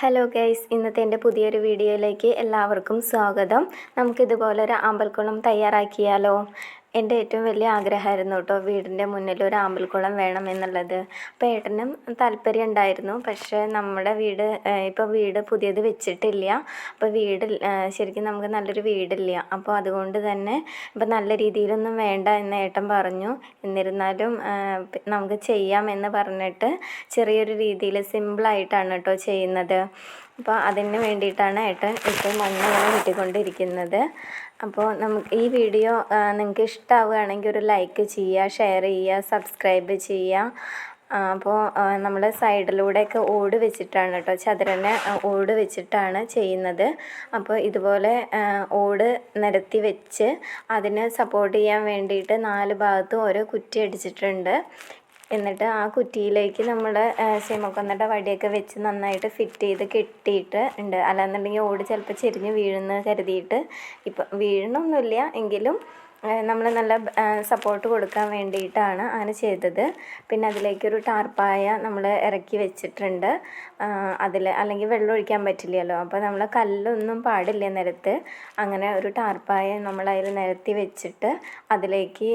Hello guys ഇന്നത്തെ എന്റെ പുതിയൊരു വീഡിയോയിലേക്ക് എല്ലാവർക്കും സ്വാഗതം. നമുക്കിതുപോലെ ഒരു അമ്പൽക്കുളം തയ്യാറാക്കിയാലോ? എന്റെ ഏറ്റവും വലിയ ആഗ്രഹമായിരുന്നു കേട്ടോ വീടിന്റെ മുന്നിൽ ഒരു ആമ്പൽക്കുളം വേണം എന്നുള്ളത്. അപ്പോൾ ഏട്ടനും താല്പര്യം ഉണ്ടായിരുന്നു. പക്ഷേ നമ്മുടെ വീട് ഇപ്പോൾ വീട് പുതിയത് വെച്ചിട്ടില്ല. അപ്പോൾ വീട് ശരിക്കും നമുക്ക് നല്ലൊരു വീടില്ല. അപ്പോൾ അതുകൊണ്ട് തന്നെ ഇപ്പോൾ നല്ല രീതിയിലൊന്നും വേണ്ട എന്ന് ഏട്ടൻ പറഞ്ഞു. എന്നിരുന്നാലും നമുക്ക് ചെയ്യാം എന്ന് പറഞ്ഞിട്ട് ചെറിയൊരു രീതിയിൽ സിമ്പിളായിട്ടാണ് കേട്ടോ ചെയ്യുന്നത്. അപ്പോൾ അതിന് വേണ്ടിയിട്ടാണ് ഏട്ടൻ ഇപ്പോൾ മണ്ണ് ഇങ്ങനെ കിട്ടിക്കൊണ്ടിരിക്കുന്നത്. അപ്പോൾ നമുക്ക് ഈ വീഡിയോ നിങ്ങൾക്ക് ഇഷ്ടമാവുകയാണെങ്കിൽ ഒരു ലൈക്ക് ചെയ്യുക ഷെയർ ചെയ്യുക സബ്സ്ക്രൈബ് ചെയ്യുക. അപ്പോൾ നമ്മൾ സൈഡിലൂടെയൊക്കെ ഓട് വെച്ചിട്ടാണ് കേട്ടോ ചതുരനെ ഓട് വെച്ചിട്ടാണ് ചെയ്യുന്നത്. അപ്പോൾ ഇതുപോലെ ഓട് നിരത്തി വെച്ച് അതിനെ സപ്പോർട്ട് ചെയ്യാൻ വേണ്ടിയിട്ട് നാല് ഭാഗത്തും ഓരോ കുറ്റി അടിച്ചിട്ടുണ്ട്. എന്നിട്ട് ആ കുറ്റിയിലേക്ക് നമ്മൾ സീമക്കൊന്നയുടെ വടിയൊക്കെ വെച്ച് നന്നായിട്ട് ഫിറ്റ് ചെയ്ത് കെട്ടിയിട്ട് ഉണ്ട്. അല്ലാന്നുണ്ടെങ്കിൽ ഓട് ചിലപ്പോൾ ചെരിഞ്ഞ് വീഴുന്ന കരുതിയിട്ട് ഇപ്പം വീഴണമൊന്നുമില്ല എങ്കിലും നമ്മൾ നല്ല സപ്പോർട്ട് കൊടുക്കാൻ വേണ്ടിയിട്ടാണ് അങ്ങനെ ചെയ്തത്. പിന്നെ അതിലേക്കൊരു ടാർപ്പായ നമ്മൾ ഇറക്കി വെച്ചിട്ടുണ്ട്. അതിൽ അല്ലെങ്കിൽ വെള്ളം ഒഴിക്കാൻ പറ്റില്ലല്ലോ. അപ്പോൾ നമ്മൾ കല്ലൊന്നും പാടില്ല നിരത്ത്. അങ്ങനെ ഒരു ടാർപ്പായ നമ്മൾ അതിൽ നിരത്തി വെച്ചിട്ട് അതിലേക്ക്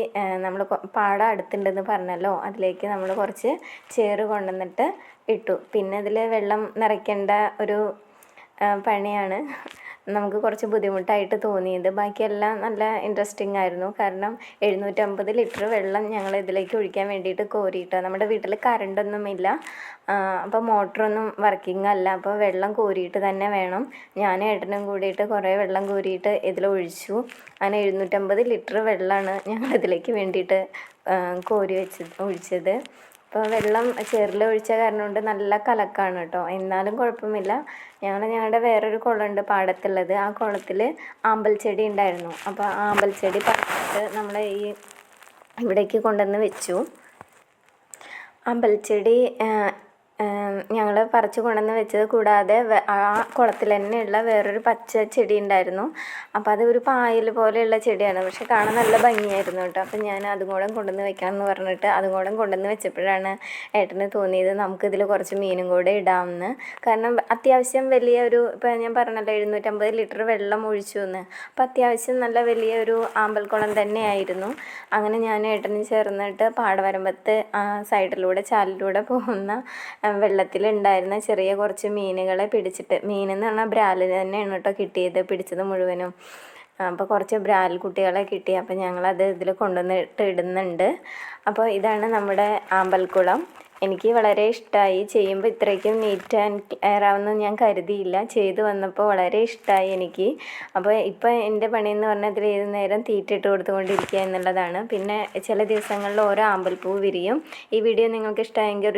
നമ്മൾ പാടം അടുത്തുണ്ടെന്ന് പറഞ്ഞല്ലോ. അതിലേക്ക് നമ്മൾ കുറച്ച് ചേറ് കൊണ്ടുവന്നിട്ട് ഇട്ടു. പിന്നെ അതിൽ വെള്ളം നിറയ്ക്കേണ്ട ഒരു പണിയാണ് നമുക്ക് കുറച്ച് ബുദ്ധിമുട്ടായിട്ട് തോന്നിയത്. ബാക്കിയെല്ലാം നല്ല ഇൻട്രസ്റ്റിംഗ് ആയിരുന്നു. കാരണം എഴുന്നൂറ്റമ്പത് ലിറ്റർ വെള്ളം ഞങ്ങൾ ഇതിലേക്ക് ഒഴിക്കാൻ വേണ്ടിയിട്ട് കോരിയിട്ട്. നമ്മുടെ വീട്ടിൽ കറണ്ടൊന്നുമില്ല അപ്പോൾ മോട്ടറൊന്നും വർക്കിംഗ് അല്ല. അപ്പോൾ വെള്ളം കോരിയിട്ട് തന്നെ വേണം. ഞാൻ ഏട്ടനും കൂടിയിട്ട് കുറേ വെള്ളം കോരിയിട്ട് ഇതിലൊഴിച്ചു അങ്ങനെ എഴുന്നൂറ്റമ്പത് ലിറ്റർ വെള്ളമാണ് ഞങ്ങൾ ഇതിലേക്ക് വേണ്ടിയിട്ട് കോരി വെച്ചത് ഒഴിച്ചത്. അപ്പോൾ വെള്ളം ചെറിൽ ഒഴിച്ച കാരണം കൊണ്ട് നല്ല കലക്കാണ് കേട്ടോ. എന്നാലും കുഴപ്പമില്ല. ഞങ്ങൾ ഞങ്ങളുടെ വേറൊരു കുളമുണ്ട് പാടത്തുള്ളത്. ആ കുളത്തിൽ ആമ്പൽ ചെടി ഉണ്ടായിരുന്നു. അപ്പോൾ ആമ്പൽ ചെടി പറിച്ചിട്ട് നമ്മൾ ഈ ഇവിടേക്ക് കൊണ്ടുവന്ന് വെച്ചു. അമ്പൽച്ചെടി ഞങ്ങൾ പറിച്ച് കൊണ്ടുവന്ന് വെച്ചത് കൂടാതെ ആ കുളത്തിൽ തന്നെയുള്ള വേറൊരു പച്ച ചെടി ഉണ്ടായിരുന്നു. അപ്പോൾ അത് ഒരു പായൽ പോലെയുള്ള ചെടിയാണ്. പക്ഷെ കാണാൻ നല്ല ഭംഗിയായിരുന്നു കേട്ടോ. അപ്പം ഞാൻ അതും കൂടെ കൊണ്ടുവന്ന് വെക്കണം എന്ന് പറഞ്ഞിട്ട് അതും കൂടെ കൊണ്ടുവന്ന് വെച്ചപ്പോഴാണ് ഏട്ടന് തോന്നിയത് നമുക്കിതിൽ കുറച്ച് മീനും കൂടെ ഇടാമെന്ന് കാരണം അത്യാവശ്യം വലിയ ഒരു ഇപ്പം ഞാൻ പറഞ്ഞല്ലോ എഴുന്നൂറ്റമ്പത് ലിറ്റർ വെള്ളം ഒഴിച്ചു എന്ന്. അപ്പം അത്യാവശ്യം നല്ല വലിയ ഒരു ആമ്പൽക്കുളം തന്നെയായിരുന്നു. അങ്ങനെ ഞാൻ ഏട്ടന് ചേർന്നിട്ട് പാടവരമ്പത്ത് സൈഡിലൂടെ ചാലിലൂടെ പോകുന്ന വെള്ളത്തിലുണ്ടായിരുന്ന ചെറിയ കുറച്ച് മീനുകളെ പിടിച്ചിട്ട് മീനെന്ന് പറഞ്ഞാൽ ബ്രാൽ തന്നെയാണ് കേട്ടോ കിട്ടിയത് പിടിച്ചത് മുഴുവനും. അപ്പോൾ കുറച്ച് ബ്രാൽ കുട്ടികളെ കിട്ടി അപ്പോൾ ഞങ്ങളത് ഇതിൽ കൊണ്ടുവന്നിട്ട് ഇടുന്നുണ്ട്. അപ്പോൾ ഇതാണ് നമ്മുടെ ആമ്പൽക്കുളം. എനിക്ക് വളരെ ഇഷ്ടമായി ചെയ്യുമ്പോൾ ഇത്രയ്ക്കും നീറ്റ് ആൻഡ് ക്ലിയർ ഞാൻ കരുതിയില്ല. ചെയ്തു വന്നപ്പോൾ വളരെ ഇഷ്ടമായി എനിക്ക്. അപ്പോൾ ഇപ്പോൾ എന്റെ പണിയെന്ന് പറഞ്ഞാൽ ഇതിൽ ഏത് നേരം തീറ്റിട്ട് കൊടുത്തുകൊണ്ടിരിക്കുക എന്നുള്ളതാണ്. പിന്നെ ചില ദിവസങ്ങളിൽ ഓരോ ആമ്പൽപ്പൂ വിരിയും. ഈ വീഡിയോ നിങ്ങൾക്ക് ഇഷ്ടമായെങ്കിൽ